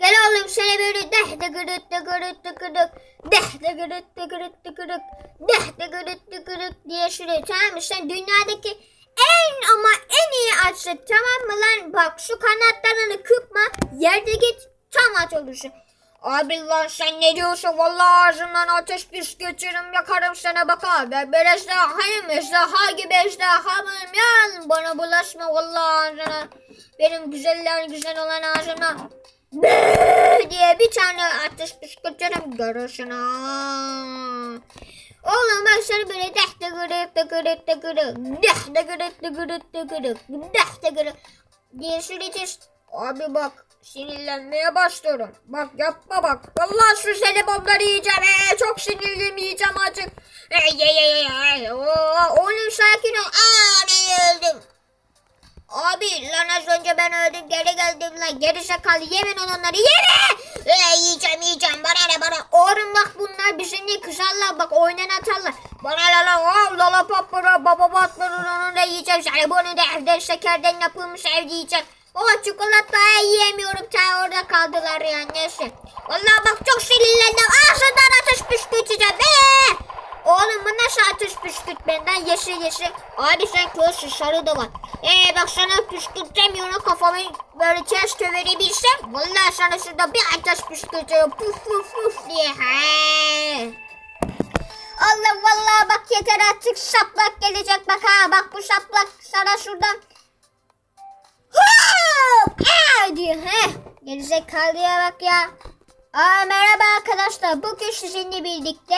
Gel oğlum seni böyle deh de gırıt de gırıt de gırıt. Deh de gırıt de gırıt de gırıt. Deh de gırıt de gırıt diye şuraya tamam mı? Sen dünyadaki en ama en iyi atçı tamam mı lan? Bak şu kanatlarını kırpma. Yerde git tam at olursun. Abi lan sen ne diyorsun? Vallahi ağzından ateş püskürtürüm yakarım sana bak abi. Ben ejderhayım ejderha gibi ejderha mıyım ya? Bana bulaşma vallahi ağzına. Benim güzeller güzel olan ağzıma. Diye bir tane ateş püskürtürüm görürsün ha. Oğlum ben seni böyle deh de gırık de gırık de gırık. Deh de gırık de gırık de gırık. Deh de gırık diye süreceğiz. Abi bak sinirlenmeye başlıyorum. Bak yapma bak. Vallahi şu jelibonları yiyeceğim. Ee, çok sinirliyim yiyeceğim artık. Ey, ey, ey, ey. Oo, Oğlum sakin ol. Aa ben öldüm. Abi lan az önce ben öldüm geri geldim lan geri şakalı yemin on onları yeme. Ee, yiyeceğim yiyeceğim bana ne bana. Oğlum bak bunlar bizi ne kızarlar bak oynan atarlar. Bana la la oh, la la papara baba batları onu da yiyeceğim. Sana bunu da evden şekerden yapılmış evde yiyeceğim. O çikolata yiyemiyorum ta orada kaldılar ya neyse. Vallahi bak çok sinirlendim ağzından ateş püskürteceğim. Ee! Oğlum bu nasıl ateş püskürtmenden yeşil yeşil. Abi sen körsün sarı da var. Ee bak sana püskürtemiyorum kafamı böyle ters çevirebilsem. Vallahi sana şurada bir ateş püskürtüyorum. Puf puf puf diye. He. Allah vallahi bak yeter artık şaplak gelecek bak ha. Bak bu şaplak sana şuradan. Hop! Aa diyor he. Gerizekalıya bak ya. Aa merhaba arkadaşlar. Bugün sizinle birlikte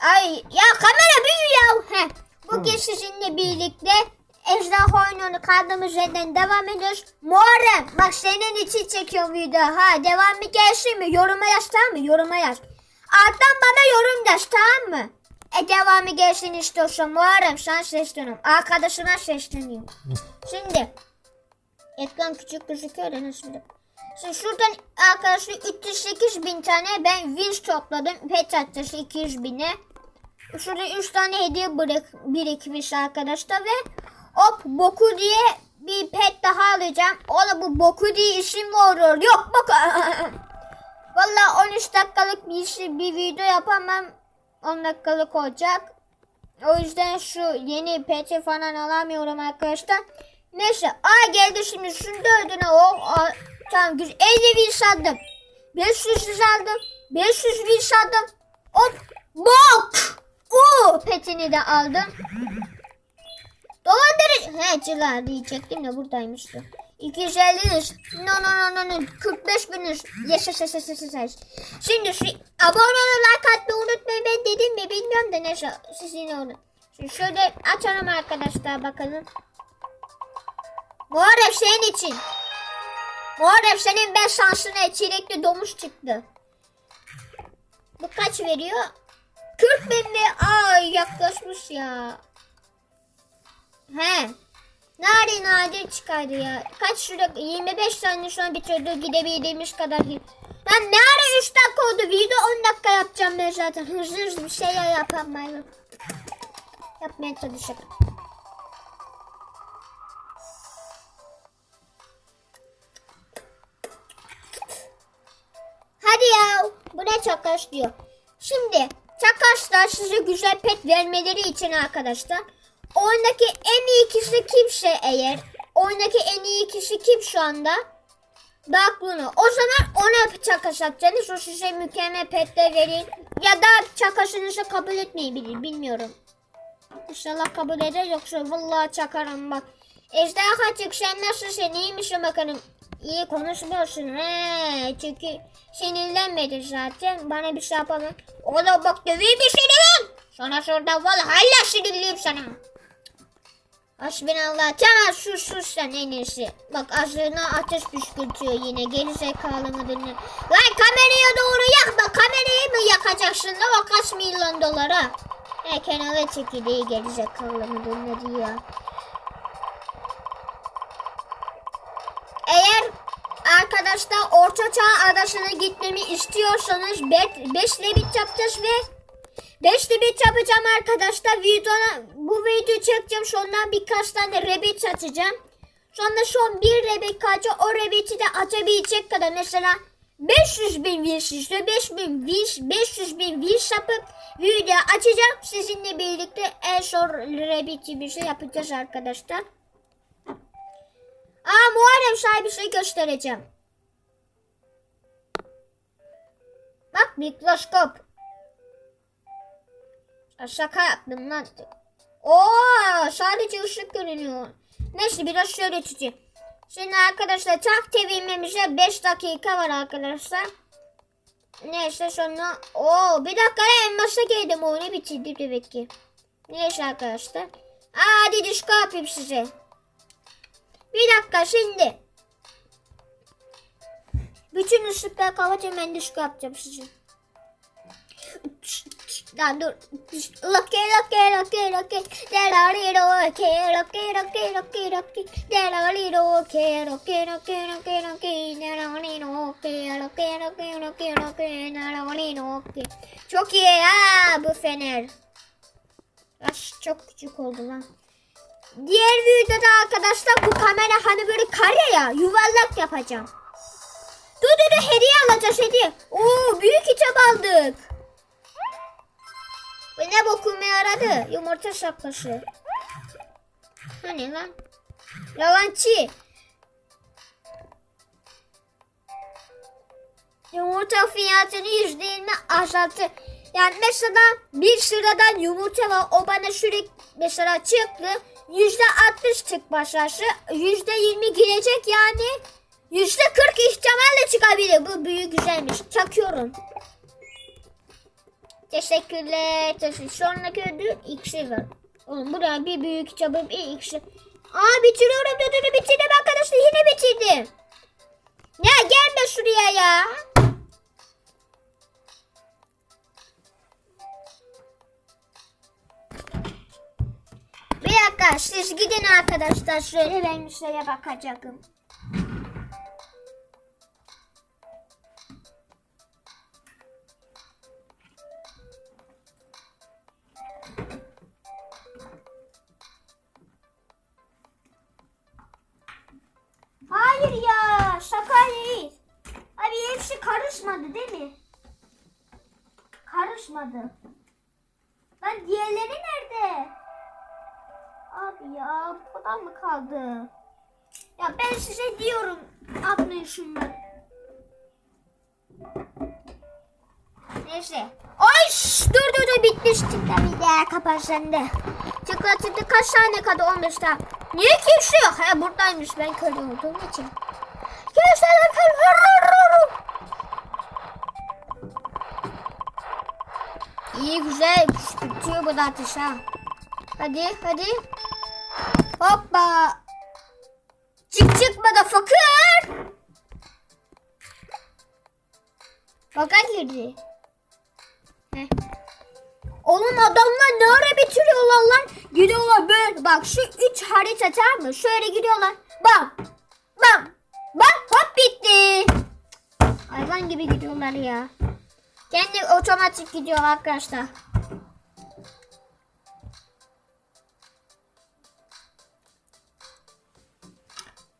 Ay ya kamera büyüyor. Heh. Bugün sizinle birlikte Ejderha oyununu kaldığımız yerden devam ediyoruz. Muharrem bak senin için çekiyorum video. Ha devamı gelsin mi? Yoruma yaz tamam mı? Yoruma yaz. Alttan bana yorum yaz tamam mı? E devamı gelsin istiyorsan Muharrem sen sesleniyorum. Arkadaşına sesleniyorum. Şimdi ekran küçük gözüküyor da nasıl Şimdi şuradan arkadaşlar 308 bin tane ben wins topladım. Pet atacağız 200 bine. Şurada 3 tane hediye bırak, birikmiş arkadaşlar ve hop boku diye bir pet daha alacağım. O da bu boku diye isim olur? Yok bak. Valla 13 dakikalık bir, bir video yapamam. 10 dakikalık olacak. O yüzden şu yeni peti falan alamıyorum arkadaşlar. Neyse. Aa geldi şimdi. Şunu dördüne o. Aa, tamam güzel. 50 bin sandım. 500 yüz aldım. 500 bin sandım. Hop. Bok. Oo petini de aldım. Dolandırıcı. He cılar diyecektim de buradaymıştı. 250 yüz. No no no no no. 45 bin yüz. Yes yes yes yes yes, yes. Şimdi şu abone olun like atmayı unutmayın. Ben dedim mi bilmiyorum da neyse. Siz yine onu. Şimdi şöyle açalım arkadaşlar bakalım. Muharrem senin için. Muharrem senin ben şansına çilekli domuz çıktı. Bu kaç veriyor? 40 bin mi? Ay yaklaşmış ya. He. Nadir nadir çıkardı ya. Kaç şurada 25 saniye an bitirdi gidebildiğimiz kadar. Lan ne ara 3 dakika oldu video 10 dakika yapacağım ben zaten. Hızlı hızlı bir şeyler yapamayım. Yapmaya çalışacağım. Hadi ya. Bu ne çakaş diyor. Şimdi çakaşlar size güzel pet vermeleri için arkadaşlar. Oyundaki en iyi kişi kimse eğer. Oyundaki en iyi kişi kim şu anda? Bak bunu. O zaman ona çakaş atacaksınız. O size mükemmel petler verir. Ya da çakaşınızı kabul etmeyebilir. Bilmiyorum. İnşallah kabul eder yoksa vallahi çakarım bak. Ejderha çık sen nasılsın iyi misin bakalım. İyi konuşmuyorsun he. Çünkü sinirlenmedi zaten. Bana bir şey yapamam. Oğlum bak döveyim bir seni lan. Sana şurada vallahi sinirliyim sana. Hasbinallah. Tamam sus sus sen en iyisi. Bak ağzına ateş püskürtüyor yine. Geri zekalı mıdır ne? Lan kameraya doğru yakma. Kamerayı mı yakacaksın lan o kaç milyon dolara? He kenara çekildiği geri zekalı mıdır ne diyor. Eğer arkadaşlar Orta Çağ Adası'na gitmemi istiyorsanız 5 lebit yapacağız ve 5 lebit yapacağım arkadaşlar. Videona, bu video çekeceğim. Sonradan birkaç tane rebit atacağım. Sonra son bir rebet kalacak. O rebeti de atabilecek kadar mesela 500 bin views istiyor. 5 bin views, 500 bin views yapıp video açacağım. Sizinle birlikte en son rebeti bir şey yapacağız arkadaşlar. Aa Muharrem sana bir şey göstereceğim. Bak mikroskop. Şaka yaptım lan. Oo sadece ışık görünüyor. Neyse biraz şöyle tutayım. Şimdi arkadaşlar tak TV'mize 5 dakika var arkadaşlar. Neyse sonra o bir dakika en başta geldim o ne bitirdi demek ki. Neyse arkadaşlar. Aa, disko yapayım size. Bir dakika şimdi. Bütün ışıklar kapatacağım disko yapacağım size. Lan dur. Loke loke loke loke. Delari loke loke loke loke loke. Delari loke loke loke loke loke. Delari loke loke loke loke loke. Delari loke. Çok iyi ha bu fener. Aş çok küçük oldu lan. Diğer videoda arkadaşlar bu kamera hani böyle kare ya yuvarlak yapacağım. Dur dur dur hediye alacağız hediye. Oo büyük kitap aldık. Bu ne bokuma yaradı? Yumurta şapkası. Hani lan? Yalancı. Yumurta fiyatını yüzde yirmi azalttı. Yani mesela bir sıradan yumurta var. O bana sürekli mesela çıktı. Yüzde altmış çık başarısı. Yüzde yirmi girecek yani. Yüzde kırk ihtimalle çıkabilir. Bu büyük güzelmiş. Çakıyorum. Teşekkürler. Teşekkür. Sonraki ödül iksir var. Oğlum buraya bir büyük kitabım bir iksir. Aa bitiriyorum dur bitirdim arkadaşlar yine bitirdim. Ya gelme şuraya ya. Bir dakika siz gidin arkadaşlar şöyle ben şeye bakacağım. Karışmadı değil mi? Karışmadı. Ben diğerleri nerede? Abi ya bu kadar mı kaldı? Ya ben size diyorum atmayın şunları. Neyse. Ay dur dur dur bitti şu tabii ya kapat sen de. Çikolatada kaç tane kaldı 15 tane. Niye kimse yok? He buradaymış ben köle olduğum için. Kimseler köle. İyi güzel tutuyor bu da ateş ha. Hadi hadi. Hoppa. Çık çık motherfucker. Fakat girdi. Heh. Oğlum adamlar ne ara bitiriyorlar lan? Gidiyorlar böyle. Bak şu üç harita tamam mı? Şöyle gidiyorlar. Bam. Bam. Bam. Hop bitti. Hayvan gibi gidiyorlar ya. Kendi otomatik gidiyor arkadaşlar.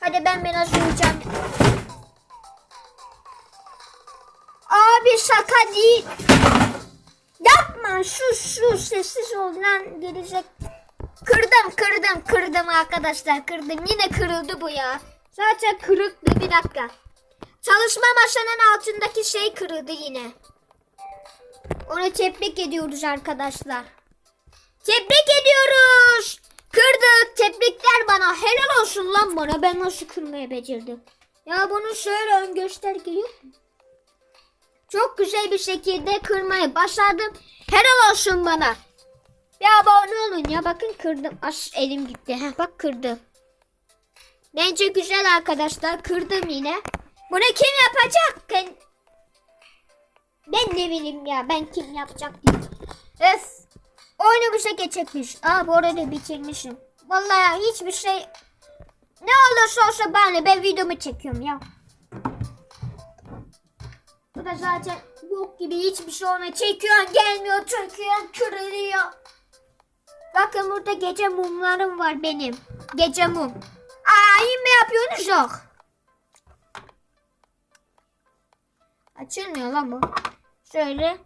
Hadi ben biraz uyuyacağım. Abi şaka değil. Yapma şu şu sessiz ol lan gelecek. Kırdım kırdım kırdım arkadaşlar kırdım. Yine kırıldı bu ya. Zaten kırıktı bir dakika. Çalışma masanın altındaki şey kırıldı yine. Onu tebrik ediyoruz arkadaşlar. Tebrik ediyoruz. Kırdık. Tebrikler bana. Helal olsun lan bana. Ben nasıl kırmayı becerdim. Ya bunun şöyle ön gösterge yok? Çok güzel bir şekilde kırmayı başardım. Helal olsun bana. Ya abone olun ya. Bakın kırdım. As elim gitti. Heh, bak kırdım. Bence güzel arkadaşlar. Kırdım yine. Bunu kim yapacak? Ben, ne bileyim ya. Ben kim yapacak diye. Öf. Oyunu bu şey geçecekmiş. Aa bu arada bitirmişim. Vallahi hiçbir şey ne olursa olsa bana ben videomu çekiyorum ya. Bu da zaten bok gibi hiçbir şey olmuyor. Çekiyorsun gelmiyor, çekiyorsun kırılıyor. Bakın burada gece mumlarım var benim. Gece mum. Aa 25 yapıyorsunuz yok. Açılmıyor lan bu. Şöyle.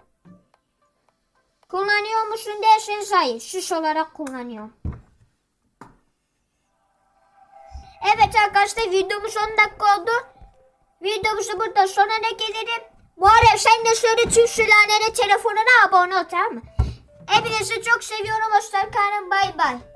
Kullanıyor musun derseniz hayır. Süs olarak kullanıyorum. Evet arkadaşlar videomuz 10 dakika oldu. Videomuzu burada sonuna gelirim. Bu arada sen de söyle tüm sülalere telefonuna abone ol tamam mı? Hepinizi çok seviyorum. Hoşçakalın. Bay bay.